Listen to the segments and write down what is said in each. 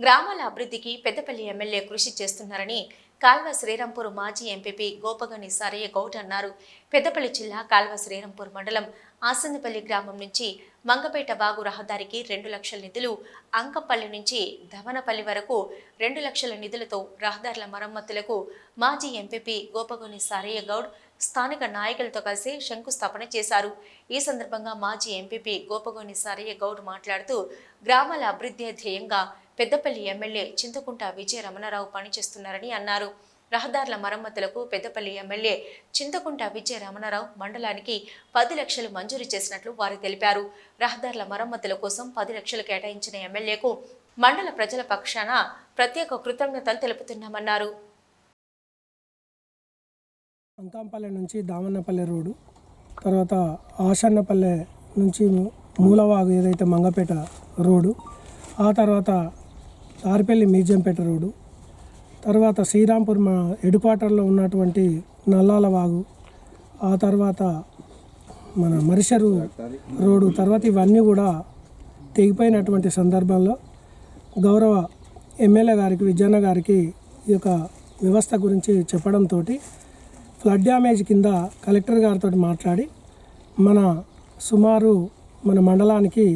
గ్రామాల అభివృద్ధికి పెద్దపల్లి ఎమ్మెల్యే కృషి చేస్తున్నారని కాల్వ శ్రీరాంపూర్ మాజీ ఎంపీపీ గోపగని సారయ్య గౌడ్ అన్నారు. పెద్దపల్లి జిల్లా కాల్వ శ్రీరాంపూర్ మండలం ఆసందపల్లి గ్రామం నుంచి మంగపేట వాగు రహదారికి రెండు లక్షల నిధులు అంకంపల్లి నుంచి ధవనపల్లి వరకు రెండు లక్షల నిధులతో రహదారుల మరమ్మతులకు మాజీ ఎంపీపీ గోపగొని సారయ్య గౌడ్ స్థానిక నాయకులతో కలిసి శంకుస్థాపన చేశారు. ఈ సందర్భంగా మాజీ ఎంపీపీ గోపగోని సారయ్య గౌడ్ మాట్లాడుతూ గ్రామాల అభివృద్ధి ధ్యేయంగా పెద్దపల్లి ఎమ్మెల్యే చింతకుంట విజయ రమణారావు పనిచేస్తున్నారని అన్నారు. రహదారుల మరమ్మతులకు పెద్దపల్లి ఎమ్మెల్యే చింతకుంట విజయ రమణారావు మండలానికి పది లక్షలు మంజూరు చేసినట్లు వారు తెలిపారు. రహదారుల మరమ్మతుల కోసం పది లక్షలు కేటాయించిన ఎమ్మెల్యేకు మండల ప్రజల పక్షాన ప్రత్యేక కృతజ్ఞతలు తెలుపుతున్నామన్నారు. అంకాంపల్లె నుంచి దామన్నపల్లె రోడ్డు తర్వాత ఆషన్నపల్లె నుంచి మూలవాగు ఏదైతే మంగపేట రోడ్డు ఆ తర్వాత తారిపల్లి మ్యూజియంపేట రోడ్డు. తర్వాత శ్రీరాంపూర్ మా ఎడుపాటర్లో ఉన్నటువంటి నల్లాల వాగు. ఆ తర్వాత మన మరిషరు రోడ్డు. తర్వాత ఇవన్నీ కూడా తెగిపోయినటువంటి సందర్భంలో గౌరవ ఎమ్మెల్యే గారికి విజయన్న గారికి ఈ యొక్క వ్యవస్థ గురించి చెప్పడంతో ఫ్లడ్ డ్యామేజ్ కింద కలెక్టర్ గారితో మాట్లాడి మన సుమారు మన మండలానికి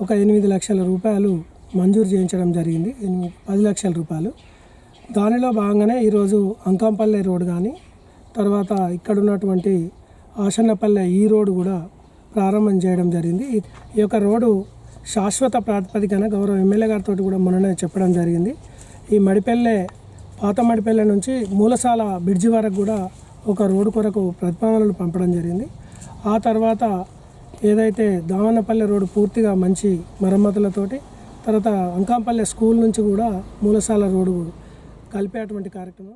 ఒక ఎనిమిది లక్షల రూపాయలు మంజూరు చేయించడం జరిగింది. ఎనిమిది పది లక్షల రూపాయలు. దానిలో భాగంగానే ఈరోజు అంకంపల్లె రోడ్ కానీ తర్వాత ఇక్కడ ఉన్నటువంటి ఆసన్నపల్లె ఈ రోడ్డు కూడా ప్రారంభం చేయడం జరిగింది. ఈ- ఈ యొక్క రోడ్డు శాశ్వత ప్రాతిపదికన గౌరవ ఎమ్మెల్యే గారితో కూడా మొన్ననే చెప్పడం జరిగింది. ఈ మడిపల్లె పాత మడిపల్లె నుంచి మూలసాల బ్రిడ్జి వరకు కూడా ఒక రోడ్డు కొరకు ప్రతిపాదనలు పంపడం జరిగింది. ఆ తర్వాత ఏదైతే దామన్నపల్లె రోడ్డు పూర్తిగా మంచి మరమ్మతులతోటి తర్వాత అంకాంపల్లె స్కూల్ నుంచి కూడా మూలసాల రోడ్డు కలిపేటువంటి కార్యక్రమం.